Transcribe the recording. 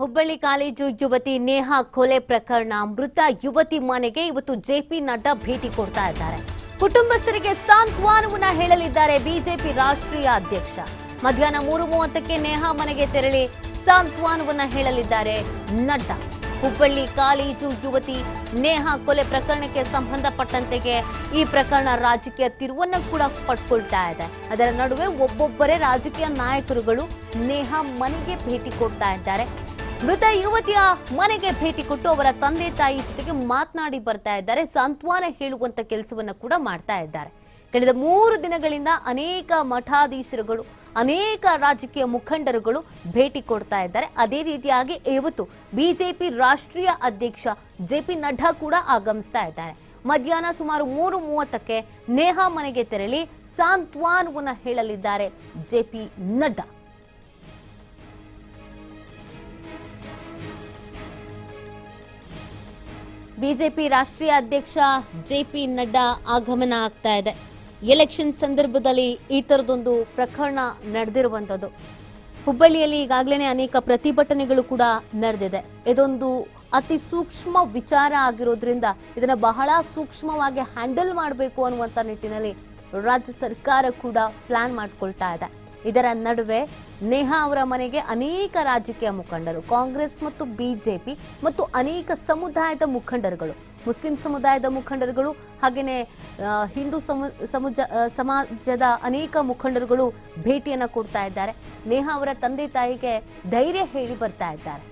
Hubballi college ಯುವತಿ ನೇಹಾ ಕೊಲೆ ಪ್ರಕರಣ, ಮೃತ ಯುವತಿ ಮನೆಗೆ ಇವತ್ತು ಜೆಪಿ ನಡ್ಡಾ ಭೇಟಿ ಕೊಡ್ತಾ ಇದ್ದಾರೆ. ಕುಟುಂಬಸ್ಥರಿಗೆ ಸಾಂತ್ವನವನ್ನ ಹೇಳಲಿದ್ದಾರೆ ಬಿಜೆಪಿ ರಾಷ್ಟ್ರೀಯ ಅಧ್ಯಕ್ಷ. ಮಧ್ಯಾಹ್ನ ಮೂರು ಮೂವತ್ತಕ್ಕೆ ನೇಹಾ ಮನೆಗೆ ತೆರಳಿ ಸಾಂತ್ವನವನ್ನ ಹೇಳಲಿದ್ದಾರೆ ನಡ್ಡಾ. ಹುಬ್ಬಳ್ಳಿ ಕಾಲೇಜು ಯುವತಿ ನೇಹಾ ಕೊಲೆ ಪ್ರಕರಣಕ್ಕೆ ಸಂಬಂಧಪಟ್ಟಂತೆಗೆ ಈ ಪ್ರಕರಣ ರಾಜಕೀಯ ತಿರುವನ್ನು ಕೂಡ ಪಡ್ಕೊಳ್ತಾ ಇದೆ. ಅದರ ನಡುವೆ ಒಬ್ಬೊಬ್ಬರೇ ರಾಜಕೀಯ ನಾಯಕರುಗಳು ನೇಹಾ ಮನೆಗೆ ಭೇಟಿ ಕೊಡ್ತಾ ಇದ್ದಾರೆ. ಮೃತ ಯುವತಿಯ ಮನೆಗೆ ಭೇಟಿ ಕೊಟ್ಟು ಅವರ ತಂದೆ ತಾಯಿ ಜೊತೆಗೆ ಮಾತನಾಡಿ ಬರ್ತಾ ಇದ್ದಾರೆ. ಸಾಂತ್ವನ ಹೇಳುವಂತ ಕೆಲಸವನ್ನ ಕೂಡ ಮಾಡ್ತಾ ಇದ್ದಾರೆ. ಕಳೆದ ಮೂರು ದಿನಗಳಿಂದ ಅನೇಕ ಮಠಾಧೀಶರುಗಳು, ಅನೇಕ ರಾಜಕೀಯ ಮುಖಂಡರುಗಳು ಭೇಟಿ ಕೊಡ್ತಾ ಇದ್ದಾರೆ. ಅದೇ ರೀತಿಯಾಗಿ ಇವತ್ತು ಬಿಜೆಪಿ ರಾಷ್ಟ್ರೀಯ ಅಧ್ಯಕ್ಷ ಜೆ ಪಿ ನಡ್ಡಾ ಕೂಡ ಆಗಮಿಸ್ತಾ ಇದ್ದಾರೆ. ಮಧ್ಯಾಹ್ನ ಸುಮಾರು ಮೂರು ಮೂವತ್ತಕ್ಕೆ ನೇಹಾ ಮನೆಗೆ ತೆರಳಿ ಸಾಂತ್ವಾನವನ್ನು ಹೇಳಲಿದ್ದಾರೆ ಜೆ ಪಿ ನಡ್ಡಾ. ಬಿಜೆಪಿ ರಾಷ್ಟ್ರೀಯ ಅಧ್ಯಕ್ಷ ಜೆ ಪಿ ನಡ್ಡಾ ಆಗಮನ ಆಗ್ತಾ ಇದೆ. ಎಲೆಕ್ಷನ್ ಸಂದರ್ಭದಲ್ಲಿ ಈ ಥರದೊಂದು ಪ್ರಕರಣ ನಡೆದಿರುವಂಥದ್ದು. ಹುಬ್ಬಳ್ಳಿಯಲ್ಲಿ ಈಗಾಗಲೇ ಅನೇಕ ಪ್ರತಿಭಟನೆಗಳು ಕೂಡ ನಡೆದಿದೆ. ಇದೊಂದು ಅತಿ ಸೂಕ್ಷ್ಮ ವಿಚಾರ ಆಗಿರೋದ್ರಿಂದ ಇದನ್ನು ಬಹಳ ಸೂಕ್ಷ್ಮವಾಗಿ ಹ್ಯಾಂಡಲ್ ಮಾಡಬೇಕು ಅನ್ನುವಂಥ ನಿಟ್ಟಿನಲ್ಲಿ ರಾಜ್ಯ ಸರ್ಕಾರ ಕೂಡ ಪ್ಲಾನ್ ಮಾಡ್ಕೊಳ್ತಾ ಇದೆ. ಇದರ ನಡುವೆ ನೇಹಾ ಅವರ ಮನೆಗೆ ಅನೇಕ ರಾಜಕೀಯ ಮುಖಂಡರು, ಕಾಂಗ್ರೆಸ್ ಮತ್ತು ಬಿಜೆಪಿ ಮತ್ತು ಅನೇಕ ಸಮುದಾಯದ ಮುಖಂಡರುಗಳು. ಮುಸ್ಲಿಂ ಸಮುದಾಯದ ಮುಖಂಡರುಗಳು ಹಾಗೆಯೇ ಹಿಂದೂ ಸಮು, ಸಮುಜ ಸಮಾಜದ ಅನೇಕ ಮುಖಂಡರುಗಳು ಭೇಟಿಯನ್ನು ಕೊಡ್ತಾ ಇದ್ದಾರೆ. ನೇಹಾ ಅವರ ತಂದೆ ತಾಯಿಗೆ ಧೈರ್ಯ ಹೇಳಿ ಬರ್ತಾ ಇದ್ದಾರೆ.